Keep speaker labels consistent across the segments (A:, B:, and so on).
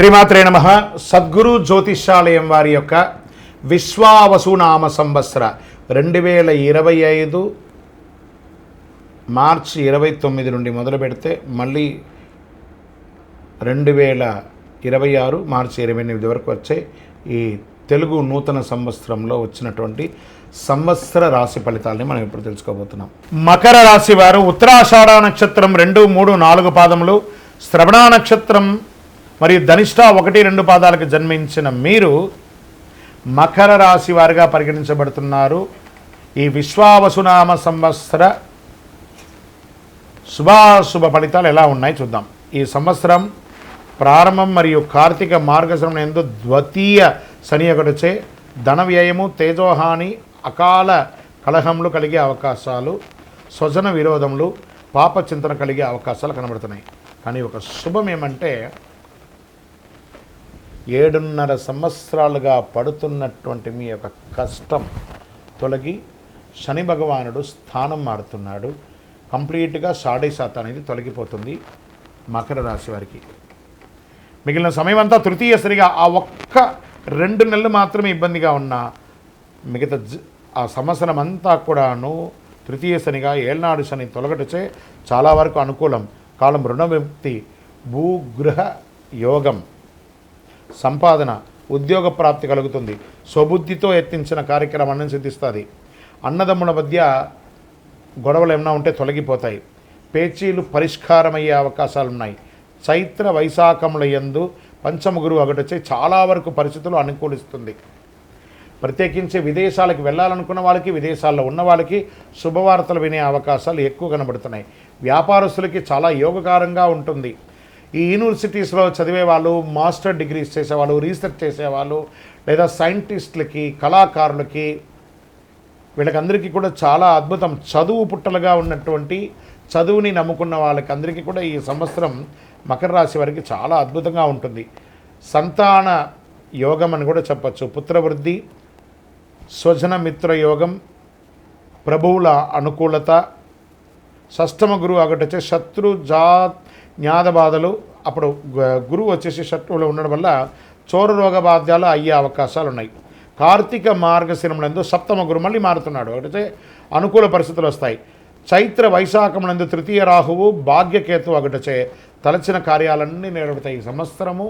A: శ్రీమాత్రే నమ. సద్గురు జ్యోతిషాలయం వారి యొక్క విశ్వావసునామ సంవత్సర రెండు వేల ఇరవై ఐదు మార్చి ఇరవై తొమ్మిది నుండి మొదలు పెడితే మళ్ళీ రెండు వేల ఇరవై ఆరు మార్చి ఇరవై ఎనిమిది వరకు వచ్చే ఈ తెలుగు నూతన సంవత్సరంలో వచ్చినటువంటి సంవత్సర రాశి ఫలితాలని మనం ఇప్పుడు తెలుసుకోబోతున్నాం. మకర రాశి వారు ఉత్తరాషాఢ నక్షత్రం రెండు మూడు నాలుగు పాదములు శ్రవణ నక్షత్రం మరియు ధనిష్ట ఒకటి రెండు పాదాలకు జన్మించిన మీరు మకర రాశి వారిగా పరిగణించబడుతున్నారు. ఈ విశ్వావసునామ సంవత్సర శుభాశుభ ఫలితాలు ఎలా ఉన్నాయి చూద్దాం. ఈ సంవత్సరం ప్రారంభం మరియు కార్తీక మార్గశ్రమణ ఎందు ద్వితీయ శని ఒకటిచే ధన వ్యయము తేజోహాని అకాల కలహములు కలిగే అవకాశాలు స్వజన విరోధములు పాప చింతన కలిగే అవకాశాలు కనబడుతున్నాయి. కానీ ఒక శుభం ఏమంటే ఏడున్నర సంవత్సరాలుగా పడుతున్నటువంటి మీ యొక్క కష్టం తొలగి శని భగవానుడు స్థానం మారుతున్నాడు. కంప్లీట్గా సాడే శాతం అనేది తొలగిపోతుంది మకర రాశి వారికి. మిగిలిన సమయం అంతా తృతీయ సరిగా ఆ ఒక్క రెండు నెలలు మాత్రమే ఇబ్బందిగా ఉన్న మిగతా జ- ఆ సంవత్సరం అంతా కూడాను తృతీయ శనిగా ఏళ్నాడు శని తొలగటచే చాలా వరకు అనుకూలం. కాలం రుణ విముక్తి భూగృహ యోగం. సంపాదన ఉద్యోగ ప్రాప్తి కలుగుతుంది. స్వబుద్ధితో ఎత్తించిన కార్యక్రమాన్ని సిద్ధిస్తుంది. అన్నదమ్ముల మధ్య గొడవలు ఏమైనా ఉంటే తొలగిపోతాయి. పేచీలు పరిష్కారమయ్యే అవకాశాలు ఉన్నాయి చైత్ర వైశాఖముల యందు గురువు ఒకటొచ్చే చాలా వరకు పరిస్థితులు అనుకూలిస్తుంది. ప్రత్యేకించి విదేశాలకు వెళ్ళాలనుకున్న వాళ్ళకి విదేశాల్లో ఉన్న వాళ్ళకి శుభవార్తలు వినే అవకాశాలు ఎక్కువ కనబడుతున్నాయి. వ్యాపారస్తులకి చాలా యోగకారంగా ఉంటుంది. ఈ యూనివర్సిటీస్లో చదివే వాళ్ళు మాస్టర్ డిగ్రీస్ చేసేవాళ్ళు రీసెర్చ్ చేసేవాళ్ళు లేదా సైంటిస్టులకి కళాకారులకి వీళ్ళకందరికీ కూడా చాలా అద్భుతం. చదువు పుట్టలుగా ఉన్నటువంటి చదువుని నమ్ముకున్న వాళ్ళకి అందరికీ కూడా ఈ సంవత్సరం మకర రాశి వారికి చాలా అద్భుతంగా ఉంటుంది. సంతాన యోగం అని కూడా చెప్పచ్చు. పుత్రవృద్ధి స్వజన మిత్ర యోగం ప్రభువుల అనుకూలత షష్టమ గురువు ఒకటి శత్రు జా జ్ఞాత బాధలు అప్పుడు గురువు వచ్చేసి శత్రువులో ఉండడం వల్ల చోర రోగ బాధ్యాలు అయ్యే అవకాశాలు ఉన్నాయి. కార్తీక మార్గశిరములందు సప్తమ గురు మళ్ళీ మారుతున్నాడు. ఒకటి అనుకూల పరిస్థితులు వస్తాయి. చైత్ర వైశాఖములందు తృతీయ రాహువు భాగ్యకేతు ఒకటచే తలచిన కార్యాలన్నీ నెరవేరుతాయి. ఈ సంవత్సరము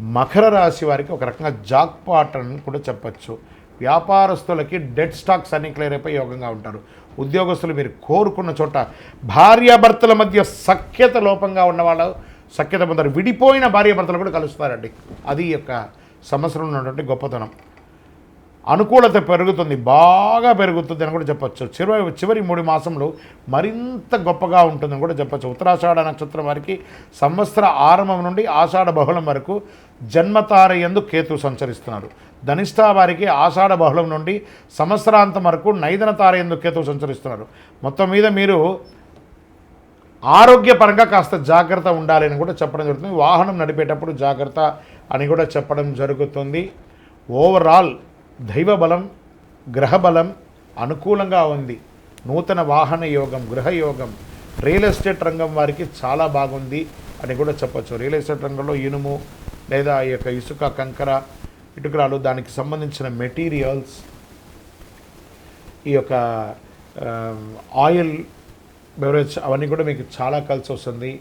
A: మకర రాశి వారికి ఒక రకంగా జాక్పాట్ అని కూడా చెప్పచ్చు. వ్యాపారస్తులకి డెడ్ స్టాక్స్ అన్ని క్లియర్ అయిపోయి యోగంగా ఉంటారు. ఉద్యోగస్తులు మీరు కోరుకున్న చోట భార్యాభర్తల మధ్య సఖ్యత లోపంగా ఉన్న వాళ్ళు సఖ్యత పొందారు. విడిపోయిన భార్యాభర్తలు కూడా కలుస్తారండి. అది యొక్క సంవత్సరంలో ఉన్నటువంటి గొప్పతనం. అనుకూలత పెరుగుతుంది బాగా పెరుగుతుంది అని కూడా చెప్పచ్చు. చివరి చివరి మూడు మాసంలో మరింత గొప్పగా ఉంటుందని కూడా చెప్పచ్చు. ఉత్తరాషాఢ నక్షత్రం వారికి సంవత్సర ఆరంభం నుండి ఆషాఢ బహుళం వరకు జన్మతార ఎందు కేతు సంచరిస్తున్నారు. ధనిష్ట వారికి ఆషాఢ బహుళం నుండి సంవత్సరాంతం వరకు నైదన తార ఎందు కేతు సంచరిస్తున్నారు. మొత్తం మీద మీరు ఆరోగ్యపరంగా కాస్త జాగ్రత్త ఉండాలి అని కూడా చెప్పడం జరుగుతుంది. వాహనం నడిపేటప్పుడు జాగ్రత్త అని కూడా చెప్పడం జరుగుతుంది. ఓవరాల్ దైవబలం గ్రహబలం గ్రహ బలం అనుకూలంగా ఉంది. నూతన వాహన యోగం గృహయోగం రియల్ ఎస్టేట్ రంగం వారికి చాలా బాగుంది అని కూడా చెప్పొచ్చు. రియల్ ఎస్టేట్ రంగంలో ఇనుము లేదా ఈ యొక్క ఇసుక కంకర ఇటుకరాలు దానికి సంబంధించిన మెటీరియల్స్ ఈ యొక్క ఆయిల్ బెవరేజ్ అవన్నీ కూడా మీకు చాలా కలిసి వస్తుంది.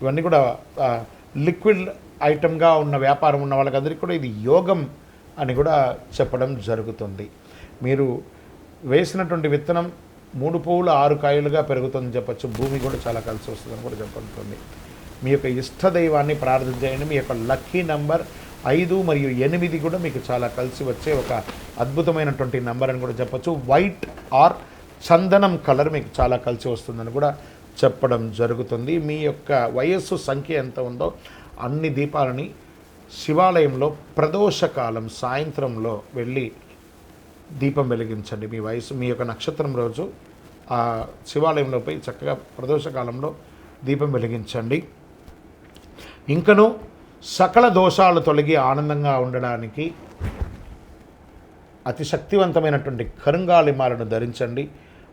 A: ఇవన్నీ కూడా లిక్విడ్ ఐటమ్గా ఉన్న వ్యాపారం ఉన్న వాళ్ళకందరికీ కూడా ఇది యోగం అని కూడా చెప్పడం జరుగుతుంది. మీరు వేసినటువంటి విత్తనం మూడు పువ్వులు ఆరు కాయలుగా పెరుగుతుందని చెప్పచ్చు. భూమి కూడా చాలా కలిసి వస్తుందని కూడా చెప్పబడుతుంది. మీ యొక్క ఇష్ట దైవాన్ని ప్రార్థన చేయండి. మీ యొక్క లక్కీ నంబర్ ఐదు మరియు ఎనిమిది కూడా మీకు చాలా కలిసి వచ్చే ఒక అద్భుతమైనటువంటి నంబర్ అని కూడా చెప్పచ్చు. వైట్ ఆర్ చందనం కలర్ మీకు చాలా కలిసి వస్తుందని కూడా చెప్పడం జరుగుతుంది. మీ యొక్క వయస్సు సంఖ్య ఎంత ఉందో అన్ని దీపాలని శివాలయంలో ప్రదోషకాలం సాయంత్రంలో వెళ్ళి దీపం వెలిగించండి. మీ వయసు మీ యొక్క నక్షత్రం రోజు ఆ శివాలయంలో పోయి చక్కగా ప్రదోషకాలంలో దీపం వెలిగించండి. ఇంకను సకల దోషాలు తొలగి ఆనందంగా ఉండడానికి అతి శక్తివంతమైనటువంటి కరుంగాలిమాలను ధరించండి.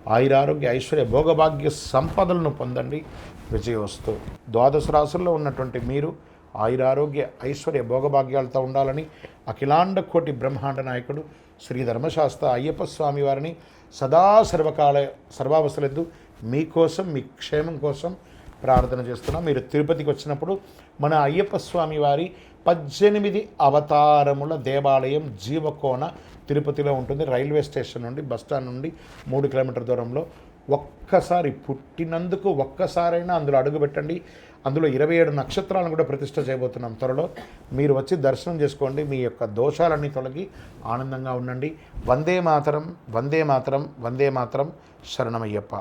A: ఆయురారోగ్య ఐశ్వర్య భోగభాగ్య సంపదలను పొందండి. విజయవస్తు. ద్వాదశ రాశుల్లో ఉన్నటువంటి మీరు ఆయురారోగ్య ఐశ్వర్య భోగభాగ్యాలతో ఉండాలని అఖిలాండ కోటి బ్రహ్మాండ నాయకుడు శ్రీ ధర్మశాస్త్ర అయ్యప్ప స్వామి వారిని సదా సర్వకాల సర్వావసరందు మీకోసం మీ క్షేమం కోసం ప్రార్థన చేస్తున్నాం. మీరు తిరుపతికి వచ్చినప్పుడు మన అయ్యప్ప స్వామి వారి పద్దెనిమిది అవతారముల దేవాలయం జీవకోన తిరుపతిలో ఉంటుంది. రైల్వే స్టేషన్ నుండి బస్టాండ్ నుండి మూడు కిలోమీటర్ దూరంలో ఒక్కసారి పుట్టినందుకు ఒక్కసారైనా అందులో అడుగుపెట్టండి అందులో ఇరవై ఏడు నక్షత్రాలను కూడా ప్రతిష్ట చేయబోతున్నాం త్వరలో. మీరు వచ్చి దర్శనం చేసుకోండి మీ యొక్క దోషాలన్నీ తొలగి ఆనందంగా ఉండండి. వందే మాతరం వందే మాతరం వందే మాతరం శరణమయ్యప్ప.